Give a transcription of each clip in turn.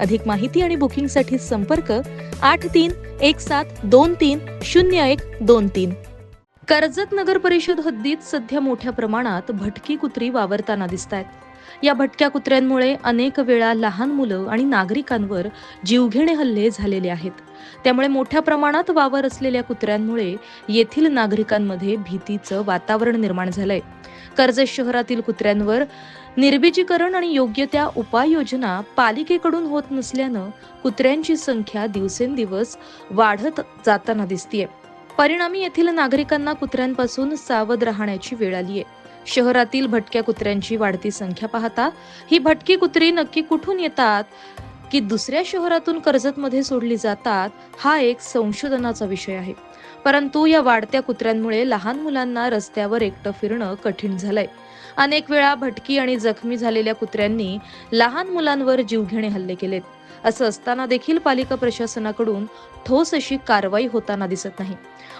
अधिक माहिती आणि बुकिंगसाठी संपर्क आठ तीन एक सात दोन तीन शून्य एक दोन तीन. कर्जत नगर परिषद हद्दीत सध्या मोठ्या प्रमाणात भटकी कुत्री वावरताना दिसत आहेत या भटक्या कुत्र्यांमुळे अनेक वेळा लहान मुलं आणि नागरिकांवर जीवघेणे हल्ले झालेले आहेत. त्यामुळे मोठ्या प्रमाणात वावर असलेल्या कुत्र्यांमुळे येथील नागरिकांमध्ये भीतीचं वातावरण निर्माण झालंय. कर्जत शहरातील कुत्र्यांवर निर्बीजीकरण आणि योग्य त्या उपाययोजना पालिकेकडून होत नसल्यानं कुत्र्यांची संख्या दिवसेंदिवस वाढत जाताना दिसतीये. परिणामी येथील नागरिकांना कुत्र्यांपासून सावध राहण्याची वेळ आलीय. शहरातील भटक्या कुत्र्यांची वाढती संख्या पाहता ही भटकी कुत्री नक्की कुठून येतात? की दुसऱ्या शहरातून कर्जतमध्ये सोडली जातात हा एक संशोधनाचा विषय आहे. परंतु या वाढत्या कुत्र्यांमुळे लहान मुलांना रस्त्यावर एकटं फिरणं कठीण झालंय. अनेक वेळा भटकी आणि जखमी झालेल्या कुत्र्यांनी लहान मुलांवर जीवघेणे हल्ले केलेत. असं असताना देखील पालिका प्रशासनाकडून ठोस अशी कारवाई होताना दिसत नाही.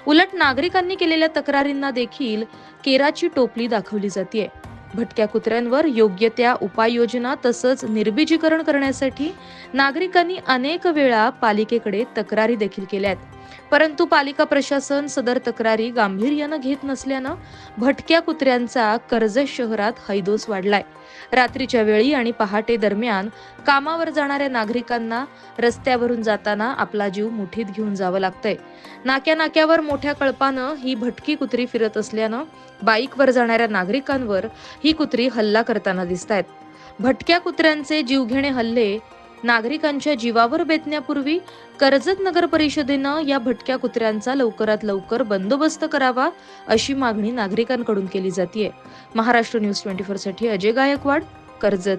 उलट नागरिकांनी केलेल्या तक्रारींना देखील केराची टोपली दाखवली जाते भटक्या कुत्र्यांवर योग्य त्या उपाययोजना तसंच निर्बीजीकरण करण्यासाठी नागरिकांनी अनेक वेळा पालिकेकडे तक्रारी देखील केल्या आहेत परंतु पालिका प्रशासन सदर तक्रारी गांभीर्यानं घेत नसल्यानं भटक्या कुत्र्यांचा कर्जत शहरात हैदोस वाढलाय. रात्रीच्या वेळी आणि पहाटे दरम्यान कामावर जाणाऱ्या नागरिकांना रस्त्यावरून जाताना आपला जीव मुठीत घेऊन जावं लागतंय. नाक्या नाक्यावर मोठ्या कळपानं ही भटकी कुत्री फिरत असल्यानं बाईकवर जाणाऱ्या नागरिकांवर ही कुत्री हल्ला करताना दिसत आहेत भटक्या कुत्र्यांचे जीवघेणे हल्ले नागरिकांच्या जीवावर बेतण्यापूर्वी कर्जत नगर परिषदेनं या भटक्या कुत्र्यांचा लवकरात लवकर बंदोबस्त करावा अशी मागणी नागरिकांकडून केली जाते महाराष्ट्र न्यूज ट्वेंटी फोरसाठी अजय गायकवाड कर्जत.